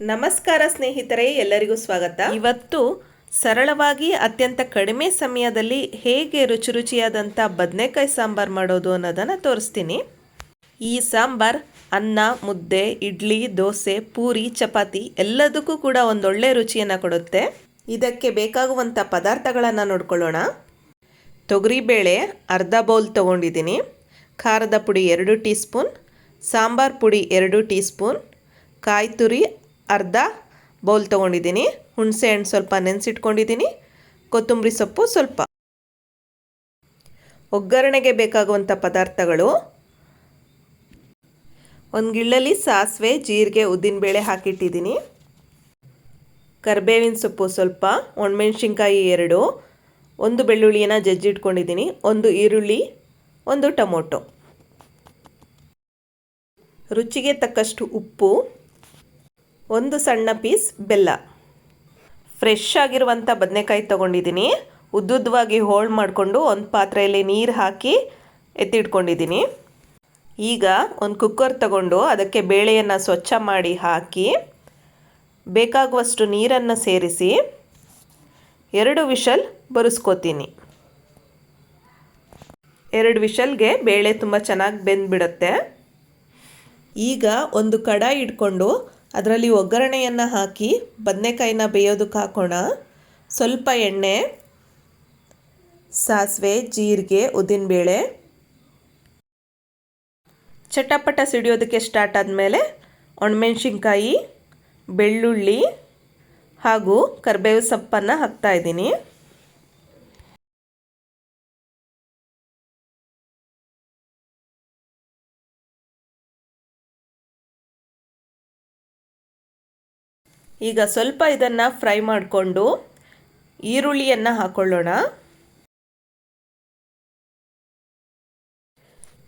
ನಮಸ್ಕಾರ ಸ್ನೇಹಿತರೆ, ಎಲ್ಲರಿಗೂ ಸ್ವಾಗತ. ಇವತ್ತು ಸರಳವಾಗಿ ಅತ್ಯಂತ ಕಡಿಮೆ ಸಮಯದಲ್ಲಿ ಹೇಗೆ ರುಚಿ ರುಚಿಯಾದಂಥ ಬದನೆಕಾಯಿ ಸಾಂಬಾರು ಮಾಡೋದು ಅನ್ನೋದನ್ನು ತೋರಿಸ್ತೀನಿ. ಈ ಸಾಂಬಾರ್ ಅನ್ನ, ಮುದ್ದೆ, ಇಡ್ಲಿ, ದೋಸೆ, ಪೂರಿ, ಚಪಾತಿ ಎಲ್ಲದಕ್ಕೂ ಕೂಡ ಒಂದೊಳ್ಳೆ ರುಚಿಯನ್ನು ಕೊಡುತ್ತೆ. ಇದಕ್ಕೆ ಬೇಕಾಗುವಂಥ ಪದಾರ್ಥಗಳನ್ನು ನೋಡ್ಕೊಳ್ಳೋಣ. ತೊಗರಿಬೇಳೆ ಅರ್ಧ ಬೌಲ್ ತೊಗೊಂಡಿದ್ದೀನಿ. ಖಾರದ ಪುಡಿ ಎರಡು ಟೀ ಸ್ಪೂನ್ ಸಾಂಬಾರ್ ಪುಡಿ ಎರಡು ಟೀ ಸ್ಪೂನ್ ಕಾಯಿ ತುರಿ ಅರ್ಧ ಬೌಲ್ ತೊಗೊಂಡಿದ್ದೀನಿ. ಹುಣಸೆ ಹಣ್ಣು ಸ್ವಲ್ಪ ನೆನೆಸಿಟ್ಕೊಂಡಿದ್ದೀನಿ. ಕೊತ್ತಂಬರಿ ಸೊಪ್ಪು ಸ್ವಲ್ಪ. ಒಗ್ಗರಣೆಗೆ ಬೇಕಾಗುವಂಥ ಪದಾರ್ಥಗಳು. ಒಂದು ಗಿಳ್ಳಲ್ಲಿ ಸಾಸಿವೆ, ಜೀರಿಗೆ, ಉದ್ದಿನಬೇಳೆ ಹಾಕಿಟ್ಟಿದ್ದೀನಿ. ಕರಿಬೇವಿನ ಸೊಪ್ಪು ಸ್ವಲ್ಪ, ಒಣಮೆಣ್ಸಿನ್ಕಾಯಿ ಎರಡು, ಒಂದು ಬೆಳ್ಳುಳ್ಳಿಯನ್ನು ಜಜ್ಜಿಟ್ಕೊಂಡಿದ್ದೀನಿ, ಒಂದು ಈರುಳ್ಳಿ, ಒಂದು ಟೊಮೊಟೊ. ರುಚಿಗೆ ತಕ್ಕಷ್ಟು ಉಪ್ಪು. ಒಂದು ಸಣ್ಣ ಪೀಸ್ ಬೆಲ್ಲ. ಫ್ರೆಶ್ ಆಗಿರುವಂಥ ಬದನೆಕಾಯಿ ತೊಗೊಂಡಿದ್ದೀನಿ. ಉದ್ದುದ್ದವಾಗಿ ಹೋಲ್ಡ್ ಮಾಡಿಕೊಂಡು ಒಂದು ಪಾತ್ರೆಯಲ್ಲಿ ನೀರು ಹಾಕಿ ಎತ್ತಿಟ್ಕೊಂಡಿದ್ದೀನಿ. ಈಗ ಒಂದು ಕುಕ್ಕರ್ ತಗೊಂಡು ಅದಕ್ಕೆ ಬೇಳೆಯನ್ನು ಸ್ವಚ್ಛ ಮಾಡಿ ಹಾಕಿ ಬೇಕಾಗುವಷ್ಟು ನೀರನ್ನು ಸೇರಿಸಿ ಎರಡು ವಿಷಲ್ ಬರೆಸ್ಕೋತೀನಿ. ಎರಡು ವಿಷಲ್ಗೆ ಬೇಳೆ ತುಂಬ ಚೆನ್ನಾಗಿ ಬೆಂದ್ಬಿಡುತ್ತೆ. ಈಗ ಒಂದು ಕಡಾಯಿ ಇಟ್ಕೊಂಡು ಅದರಲ್ಲಿ ಒಗ್ಗರಣೆಯನ್ನು ಹಾಕಿ ಬದನೆಕಾಯಿನ ಬೇಯೋದಕ್ಕೆ ಹಾಕೋಣ. ಸ್ವಲ್ಪ ಎಣ್ಣೆ, ಸಾಸಿವೆ, ಜೀರಿಗೆ, ಉದ್ದಿನಬೇಳೆ. ಚಟಪಟ ಸಿಡಿಯೋದಕ್ಕೆ ಸ್ಟಾರ್ಟ್ ಆದಮೇಲೆ ಒಣಮೆಣ್ಸಿನ್ಕಾಯಿ, ಬೆಳ್ಳುಳ್ಳಿ ಹಾಗೂ ಕರಿಬೇವು ಸೊಪ್ಪನ್ನು ಹಾಕ್ತಾಯಿದ್ದೀನಿ ಈಗ ಸ್ವಲ್ಪ ಇದನ್ನು ಫ್ರೈ ಮಾಡಿಕೊಂಡು ಈರುಳ್ಳಿಯನ್ನು ಹಾಕೊಳ್ಳೋಣ.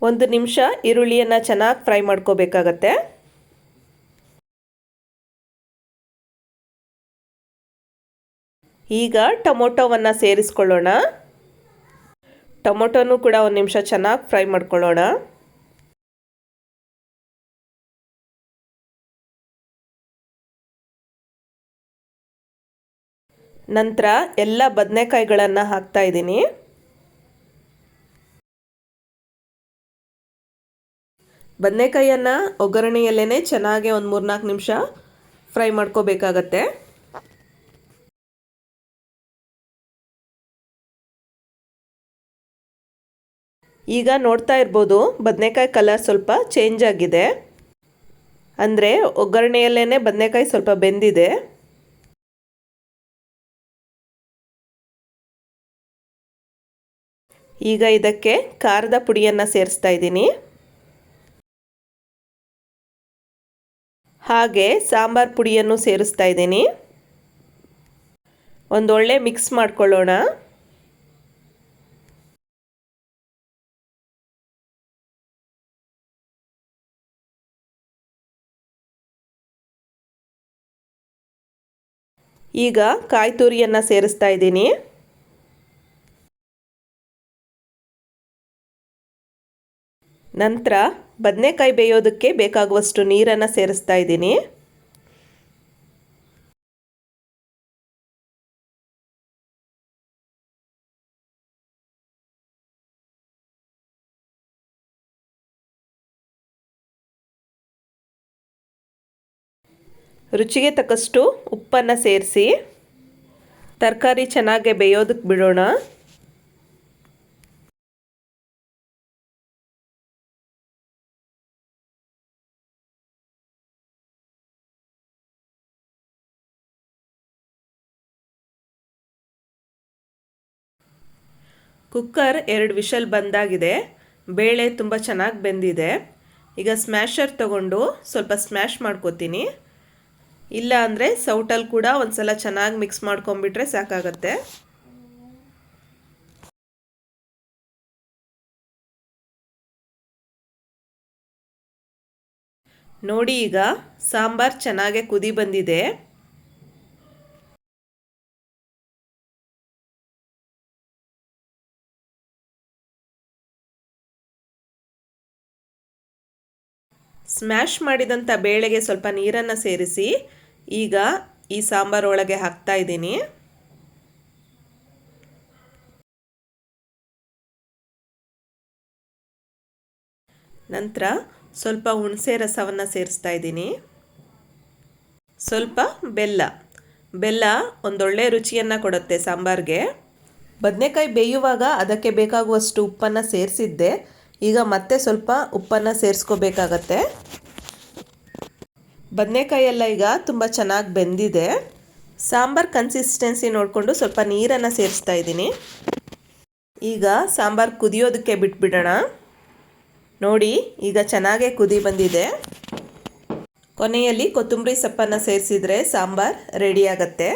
ಒಂದು ನಿಮಿಷ ಈರುಳ್ಳಿಯನ್ನು ಚೆನ್ನಾಗಿ ಫ್ರೈ ಮಾಡ್ಕೋಬೇಕಾಗತ್ತೆ. ಈಗ ಟೊಮೊಟೊವನ್ನು ಸೇರಿಸ್ಕೊಳ್ಳೋಣ. ಟೊಮೊಟೊನೂ ಕೂಡ ಒಂದು ನಿಮಿಷ ಚೆನ್ನಾಗಿ ಫ್ರೈ ಮಾಡ್ಕೊಳ್ಳೋಣ. ನಂತರ ಎಲ್ಲ ಬದನೆಕಾಯಿಗಳನ್ನು ಹಾಕ್ತಾ ಇದ್ದೀನಿ. ಬದನೆಕಾಯಿಯನ್ನು ಒಗ್ಗರಣೆಯಲ್ಲೇ ಚೆನ್ನಾಗಿ ಒಂದು ಮೂರ್ನಾಲ್ಕು ನಿಮಿಷ ಫ್ರೈ ಮಾಡ್ಕೋಬೇಕಾಗತ್ತೆ. ಈಗ ನೋಡ್ತಾ ಇರ್ಬೋದು ಬದನೆಕಾಯಿ ಕಲರ್ ಸ್ವಲ್ಪ ಚೇಂಜ್ ಆಗಿದೆ. ಅಂದರೆ ಒಗ್ಗರಣೆಯಲ್ಲೇ ಬದನೆಕಾಯಿ ಸ್ವಲ್ಪ ಬೆಂದಿದೆ. ಈಗ ಇದಕ್ಕೆ ಖಾರದ ಪುಡಿಯನ್ನು ಸೇರಿಸ್ತಾ ಇದ್ದೀನಿ. ಹಾಗೆ ಸಾಂಬಾರ್ ಪುಡಿಯನ್ನು ಸೇರಿಸ್ತಾ ಇದ್ದೀನಿ. ಒಂದೊಳ್ಳೆ ಮಿಕ್ಸ್ ಮಾಡ್ಕೊಳ್ಳೋಣ. ಈಗ ಕಾಯಿ ತುರಿಯನ್ನು ಸೇರಿಸ್ತಾ ಇದ್ದೀನಿ. ನಂತರ ಬದನೆಕಾಯಿ ಬೇಯೋದಕ್ಕೆ ಬೇಕಾಗುವಷ್ಟು ನೀರನ್ನು ಸೇರಿಸ್ತಾ ಇದ್ದೀನಿ. ರುಚಿಗೆ ತಕ್ಕಷ್ಟು ಉಪ್ಪನ್ನು ಸೇರಿಸಿ, ತರಕಾರಿ ಚೆನ್ನಾಗಿ ಬೇಯೋದಕ್ಕೆ ಬಿಡೋಣ. ಕುಕ್ಕರ್ ಎರಡು ವಿಷಲ್ ಬಂದಾಗಿದೆ. ಬೇಳೆ ತುಂಬ ಚೆನ್ನಾಗಿ ಬೆಂದಿದೆ. ಈಗ ಸ್ಮ್ಯಾಷರ್ ತಗೊಂಡು ಸ್ವಲ್ಪ ಸ್ಮ್ಯಾಶ್ ಮಾಡ್ಕೋತೀನಿ. ಇಲ್ಲ ಅಂದರೆ ಸೌಟಲ್ಲಿ ಕೂಡ ಒಂದು ಸಲ ಚೆನ್ನಾಗಿ ಮಿಕ್ಸ್ ಮಾಡ್ಕೊಂಬಿಟ್ರೆ ಸಾಕಾಗತ್ತೆ. ನೋಡಿ ಈಗ ಸಾಂಬಾರು ಚೆನ್ನಾಗೆ ಕುದಿ ಬಂದಿದೆ. ಸ್ಮ್ಯಾಶ್ ಮಾಡಿದಂಥ ಬೇಳೆಗೆ ಸ್ವಲ್ಪ ನೀರನ್ನು ಸೇರಿಸಿ ಈಗ ಈ ಸಾಂಬಾರ್ ಒಳಗೆ ಹಾಕ್ತಾ ಇದ್ದೀನಿ. ನಂತರ ಸ್ವಲ್ಪ ಹುಣಸೆ ರಸವನ್ನು ಸೇರಿಸ್ತಾ ಇದ್ದೀನಿ. ಸ್ವಲ್ಪ ಬೆಲ್ಲ. ಬೆಲ್ಲ ಒಂದೊಳ್ಳೆ ರುಚಿಯನ್ನು ಕೊಡುತ್ತೆ ಸಾಂಬಾರ್ಗೆ. ಬದನೆಕಾಯಿ ಬೇಯುವಾಗ ಅದಕ್ಕೆ ಬೇಕಾಗುವಷ್ಟು ಉಪ್ಪನ್ನು ಸೇರಿಸಿದ್ದೆ. ಈಗ ಮತ್ತೆ ಸ್ವಲ್ಪ ಉಪ್ಪನ್ನು ಸೇರಿಸ್ಕೋಬೇಕಾಗತ್ತೆ. ಬದನೆಕಾಯಿ ಎಲ್ಲ ಈಗ ತುಂಬ ಚೆನ್ನಾಗಿ ಬೆಂದಿದೆ. ಸಾಂಬಾರ್ ಕನ್ಸಿಸ್ಟೆನ್ಸಿ ನೋಡಿಕೊಂಡು ಸ್ವಲ್ಪ ನೀರನ್ನು ಸೇರಿಸ್ತಾ ಇದ್ದೀನಿ. ಈಗ ಸಾಂಬಾರು ಕುದಿಯೋದಕ್ಕೆ ಬಿಟ್ಬಿಡೋಣ. ನೋಡಿ, ಈಗ ಚೆನ್ನಾಗೇ ಕುದಿ ಬಂದಿದೆ. ಕೊನೆಯಲ್ಲಿ ಕೊತ್ತಂಬರಿ ಸೊಪ್ಪನ್ನು ಸೇರಿಸಿದರೆ ಸಾಂಬಾರ್ ರೆಡಿ ಆಗತ್ತೆ.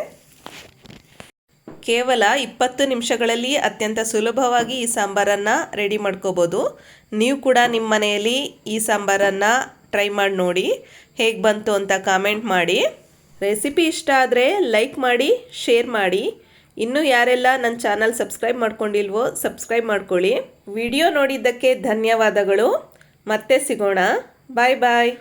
ಕೇವಲ ಇಪ್ಪತ್ತು ನಿಮಿಷಗಳಲ್ಲಿ ಅತ್ಯಂತ ಸುಲಭವಾಗಿ ಈ ಸಾಂಬಾರನ್ನು ರೆಡಿ ಮಾಡ್ಕೋಬೋದು. ನೀವು ಕೂಡ ನಿಮ್ಮ ಮನೆಯಲ್ಲಿ ಈ ಸಾಂಬಾರನ್ನು ಟ್ರೈ ಮಾಡಿ ನೋಡಿ. ಹೇಗೆ ಬಂತು ಅಂತ ಕಾಮೆಂಟ್ ಮಾಡಿ. ರೆಸಿಪಿ ಇಷ್ಟ ಆದರೆ ಲೈಕ್ ಮಾಡಿ ಶೇರ್ ಮಾಡಿ. ಇನ್ನೂ ಯಾರೆಲ್ಲ ನನ್ನ ಚಾನಲ್ ಸಬ್ಸ್ಕ್ರೈಬ್ ಮಾಡ್ಕೊಂಡಿಲ್ವೋ ಸಬ್ಸ್ಕ್ರೈಬ್ ಮಾಡ್ಕೊಳ್ಳಿ. ವಿಡಿಯೋ ನೋಡಿದ್ದಕ್ಕೆ ಧನ್ಯವಾದಗಳು. ಮತ್ತೆ ಸಿಗೋಣ. ಬಾಯ್ ಬಾಯ್